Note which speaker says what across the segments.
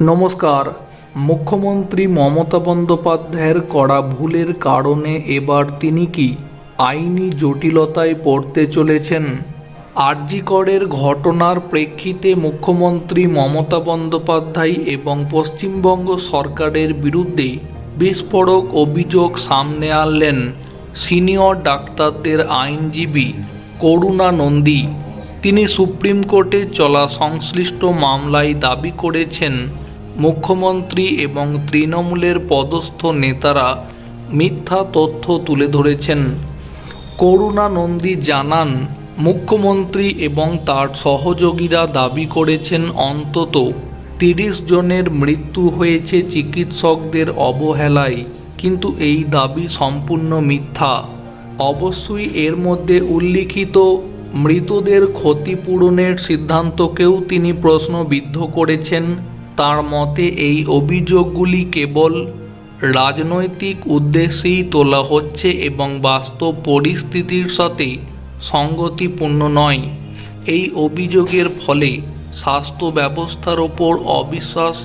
Speaker 1: নমস্কার। মুখ্যমন্ত্রী মমতা বন্দ্যোপাধ্যায়ের করা ভুলের কারণে এবার তিনি কি আইনি জটিলতায় পড়তে চলেছেন? আরজিকরের ঘটনার প্রেক্ষিতে মুখ্যমন্ত্রী মমতা বন্দ্যোপাধ্যায় এবং পশ্চিমবঙ্গ সরকারের বিরুদ্ধে বিস্ফোরক অভিযোগ সামনে আনলেন সিনিয়র ডাক্তারদের আইনজীবী করুণা নন্দী। তিনি সুপ্রিম কোর্টে চলা সংশ্লিষ্ট মামলায় দাবি করেছেন মুখ্যমন্ত্রী এবং তৃণমূলের পদস্থ নেতারা মিথ্যা তথ্য তুলে ধরেছেন। করুণা নন্দী জানান, মুখ্যমন্ত্রী এবং তার সহযোগীরা দাবি করেছেন, অন্তত তিরিশ জনের মৃত্যু হয়েছে চিকিৎসকদের অবহেলায়। কিন্তু এই দাবি সম্পূর্ণ মিথ্যা। অবশ্যই এর মধ্যে উল্লিখিত মৃতদের ক্ষতিপূরণের সিদ্ধান্তকেও তিনি প্রশ্নবিদ্ধ করেছেন। তার মতে এই অভিযোগগুলি কেবল রাজনৈতিক উদ্দেশ্যেই তোলা হচ্ছে এবং বাস্তব পরিস্থিতির সাথে সঙ্গতিপূর্ণ নয়। এই অভিযোগের ফলে স্বাস্থ্য ব্যবস্থার ওপর অবিশ্বাস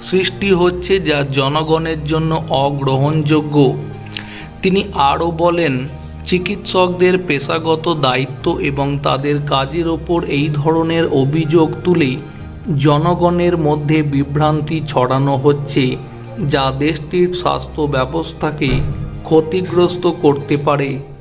Speaker 1: সৃষ্টি হচ্ছে যা জনগণের জন্য অগ্রহণযোগ্য। তিনি আরও বলেন, চিকিৎসকদের পেশাগত দায়িত্ব এবং তাদের কাজের ওপর এই ধরনের অভিযোগ তুলে জনগণের মধ্যে বিভ্রান্তি ছড়ানো হচ্ছে যা দেশটির স্বাস্থ্য ব্যবস্থাকে ক্ষতিগ্রস্ত করতে পারে।